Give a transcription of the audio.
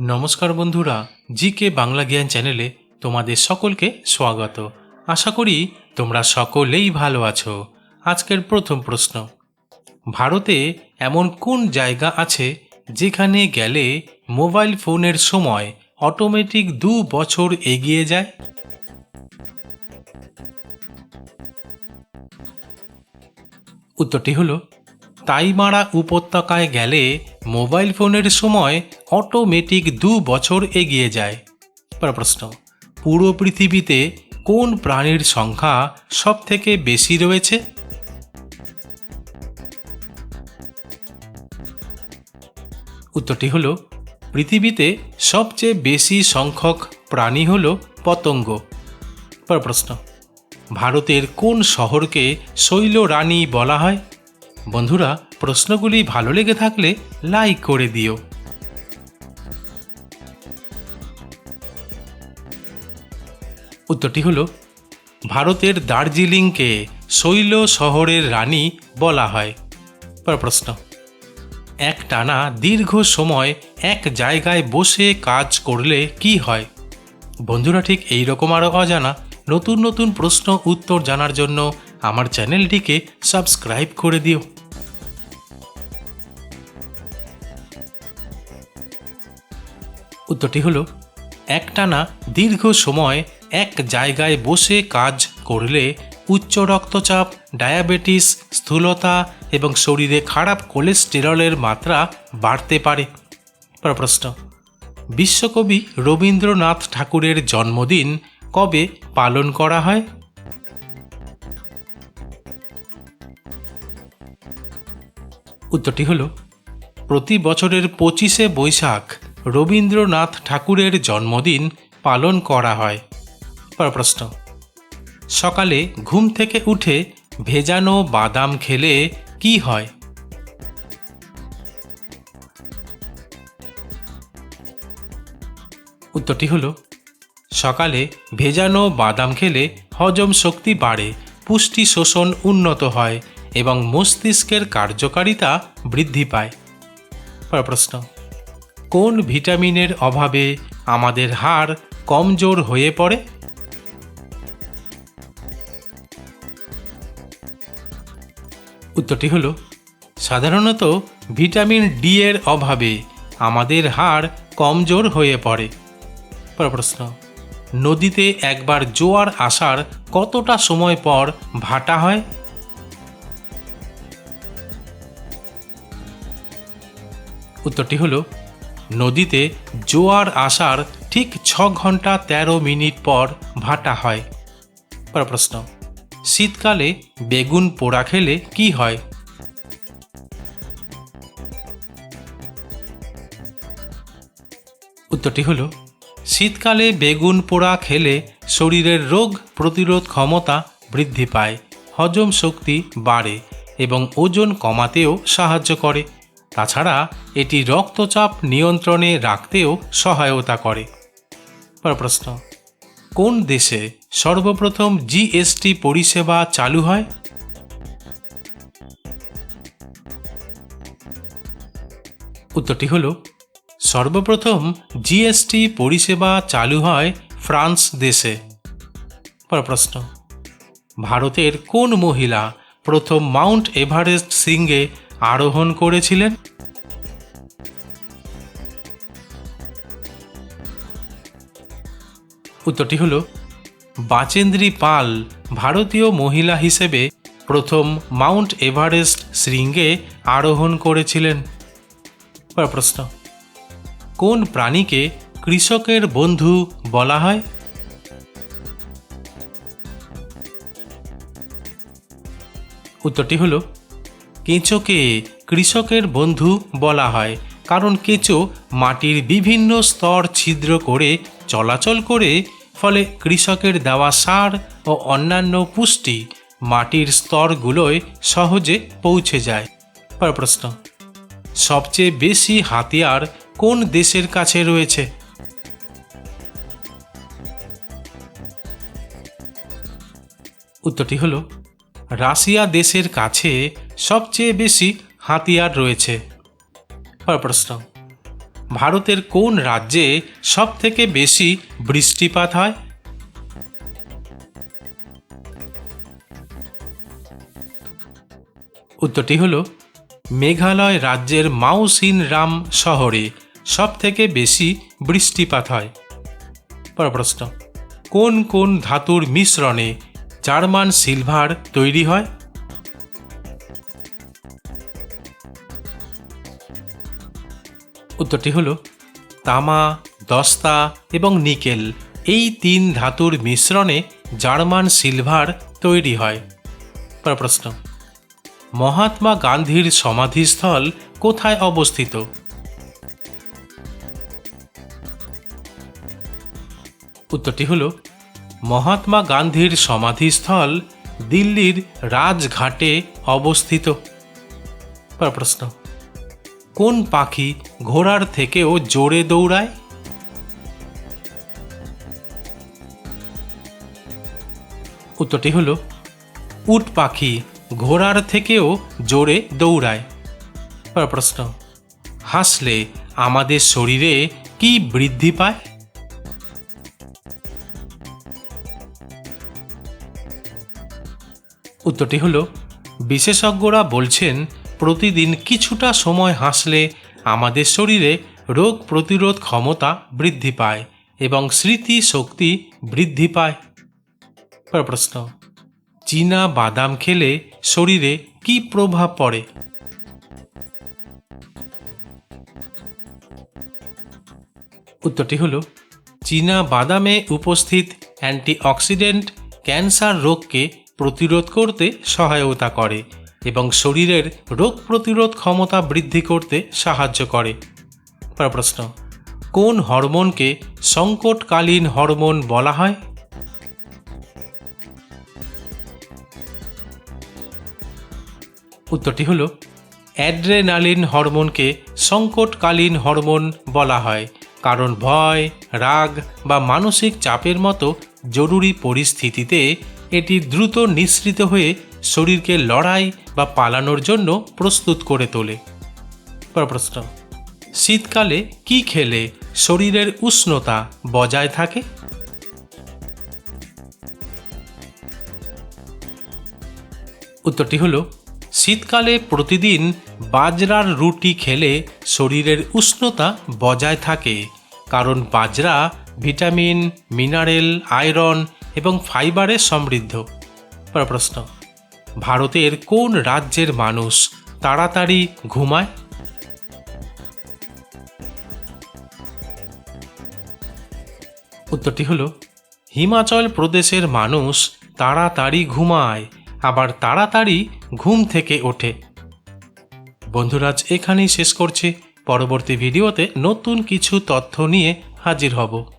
নমস্কার বন্ধুরা জি কে বাংলা জ্ঞান চ্যানেলে তোমাদের সকলকে স্বাগত। আশা করি তোমরা সকলেই ভালো আছো। আজকের প্রথম প্রশ্ন, ভারতে এমন কোন জায়গা আছে যেখানে গেলে মোবাইল ফোনের সময় অটোমেটিক দু বছর এগিয়ে যায়? উত্তরটি হলো তাইমারা উপত্যকায় গেলে মোবাইল ফোনের সময় অটোমেটিক দু বছর এগিয়ে যায়। পর প্রশ্ন, পুরো পৃথিবীতে কোন প্রাণীর সংখ্যা সব থেকে বেশি রয়েছে? উত্তরটি হলো, পৃথিবীতে সবচেয়ে বেশি সংখ্যক প্রাণী হল পতঙ্গ। পর প্রশ্ন, ভারতের কোন শহরকে শৈল রানী বলা হয়? বন্ধুরা, প্রশ্নগুলি ভালো লেগে থাকলে লাইক করে দিও। উত্তরটি হল, ভারতের দার্জিলিংকে শৈল শহরের রানী বলা হয়। পর প্রশ্ন, এক টানা দীর্ঘ সময় এক জায়গায় বসে কাজ করলে কি হয়? বন্ধুরা, ঠিক এই রকম আরও অজানা নতুন নতুন প্রশ্ন উত্তর জানার জন্য আমার চ্যানেলটিকে সাবস্ক্রাইব করে দিও। উত্তরটি হলো, একটানা দীর্ঘ সময় এক জায়গায় বসে কাজ করলে উচ্চ রক্তচাপ, ডায়াবেটিস, স্থূলতা এবং শরীরে খারাপ কোলেস্টেরলের মাত্রা বাড়তে পারে। পর প্রশ্ন, বিশ্বকবি রবীন্দ্রনাথ ঠাকুরের জন্মদিন কবে পালন করা হয়? উত্তরটি হল, প্রতি বছরের পঁচিশে বৈশাখ রবীন্দ্রনাথ ঠাকুরের জন্মদিন পালন করা হয়। পর প্রশ্ন। সকালে ঘুম থেকে উঠে ভেজানো বাদাম খেলে কি হয়? উত্তরটি হলো, সকালে ভেজানো বাদাম খেলে হজম শক্তি বাড়ে, পুষ্টি শোষণ উন্নত হয় এবং মস্তিষ্কের কার্যকারিতা বৃদ্ধি পায়। পর প্রশ্ন। কোন ভিটামিনের অভাবে আমাদের হাড় কমজোর হয়ে পড়ে? উত্তরটি হলো, সাধারণত ভিটামিন ডি এর অভাবে আমাদের হাড় কমজোর হয়ে পড়ে। পর প্রশ্ন, নদীতে একবার জোয়ার আসার কতটা সময় পর ভাটা হয়? উত্তরটি হলো নদীতে জোয়ার আসার ঠিক ছ ঘণ্টা ১৩ মিনিট পর ভাটা হয়। পর প্রশ্ন, শীতকালে বেগুন পোড়া খেলে কি হয়? উত্তরটি হল, শীতকালে বেগুন পোড়া খেলে শরীরের রোগ প্রতিরোধ ক্ষমতা বৃদ্ধি পায়, হজম শক্তি বাড়ে এবং ওজন কমাতেও সাহায্য করে। তাছাড়া এটি রক্তচাপ নিয়ন্ত্রণে রাখতেও সহায়তা করে। পর প্রশ্ন, কোন দেশে সর্বপ্রথম জিএসটি পরিষেবা চালু হয়? উত্তরটি হল, সর্বপ্রথম জিএসটি পরিষেবা চালু হয় ফ্রান্স দেশে। পর প্রশ্ন, ভারতের কোন মহিলা প্রথম মাউন্ট এভারেস্ট শৃঙ্গে আরোহণ করেছিলেন? উত্তরটি হল, বাচেন্দ্রী পাল ভারতীয় মহিলা হিসেবে প্রথম মাউন্ট এভারেস্ট শৃঙ্গে আরোহণ করেছিলেন। পর প্রশ্ন, কোন প্রাণীকে কৃষকের বন্ধু বলা হয়? উত্তরটি হলো কেঁচোকে কৃষকের বন্ধু বলা হয়, কারণ কেঁচো মাটির বিভিন্ন স্তর ছিদ্র করে চলাচল করে, ফলে কৃষকের দেওয়া সার ও অন্যান্য পুষ্টি মাটির স্তরগুলোয় সহজে পৌঁছে যায়। পর প্রশ্ন, সবচেয়ে বেশি হাতিয়ার কোন দেশের কাছে রয়েছে? উত্তরটি হলো, রাশিয়া দেশের কাছে সবচেয়ে বেশি হাতিয়ার রয়েছে। পর প্রশ্ন। ভারতের কোন রাজ্যে সব থেকে বেশি বৃষ্টিপাত হয়? উত্তরটি হল, মেঘালয় রাজ্যের মাউসিন রাম শহরে সব থেকে বেশি বৃষ্টিপাত হয়। পর প্রশ্ন, কোন কোন ধাতুর মিশ্রণে জার্মান সিলভার তৈরি হয়? উত্তরটি হল তামা, দস্তা এবং নিকেল। এই তিন ধাতুর মিশ্রণে জার্মান সিলভার তৈরি হয়। পর প্রশ্ন, মহাত্মা গান্ধীর সমাধিস্থল কোথায় অবস্থিত? উত্তরটি হল মহাত্মা গান্ধীর সমাধিস্থল দিল্লির রাজঘাটে অবস্থিত। পর প্রশ্ন কোন পাখি ঘোড়ার থেকেও জোরে দৌড়ায়? উত্তরটি হল, উট পাখি ঘোড়ার থেকেও জোরে দৌড়ায়। পর প্রশ্ন, হাসলে আমাদের শরীরে কি বৃদ্ধি পায়? উত্তরটি হল, বিশেষজ্ঞরা বলছেন প্রতিদিন কিছুটা সময় হাসলে আমাদের শরীরে রোগ প্রতিরোধ ক্ষমতা বৃদ্ধি পায় এবং স্মৃতি শক্তি বৃদ্ধি পায়। প্রশ্ন, চীনা বাদাম খেলে শরীরে কি প্রভাব পড়ে? উত্তরটি হল, চীনা বাদামে উপস্থিত অ্যান্টিঅক্সিডেন্ট ক্যান্সার রোগকে প্রতিরোধ করতে সহায়তা করে। এবং শরীরের রোগ প্রতিরোধ ক্ষমতা বৃদ্ধি করতে সাহায্য করে। পর প্রশ্ন, কোন হরমোনকে সংকটকালীন হরমোন বলা হয়? উত্তরটি হল, অ্যাড্রেনালিন হরমোনকে সংকটকালীন হরমোন বলা হয়, কারণ ভয়, রাগ বা মানসিক চাপের মতো জরুরি পরিস্থিতিতে এটি দ্রুত নিঃসৃত হয়ে শরীরকে লড়াই বা পালানোর জন্য প্রস্তুত করে তোলে। প্রশ্ন, শীতকালে কি খেলে শরীরের উষ্ণতা বজায় থাকে? উত্তরটি হলো, শীতকালে প্রতিদিন বাজরার রুটি খেলে শরীরের উষ্ণতা বজায় থাকে, কারণ বাজরা ভিটামিন, মিনারেল, আয়রন এবং ফাইবারে সমৃদ্ধ। পর প্রশ্ন ভারতের কোন রাজ্যের মানুষ তাড়াতাড়ি ঘুমায়? উত্তরটি হলো, হিমাচল প্রদেশের মানুষ তাড়াতাড়ি ঘুমায়, আবার তাড়াতাড়ি ঘুম থেকে ওঠে। বন্ধুরাজ, এখানেই শেষ করছি। পরবর্তী ভিডিওতে নতুন কিছু তথ্য নিয়ে হাজির হব।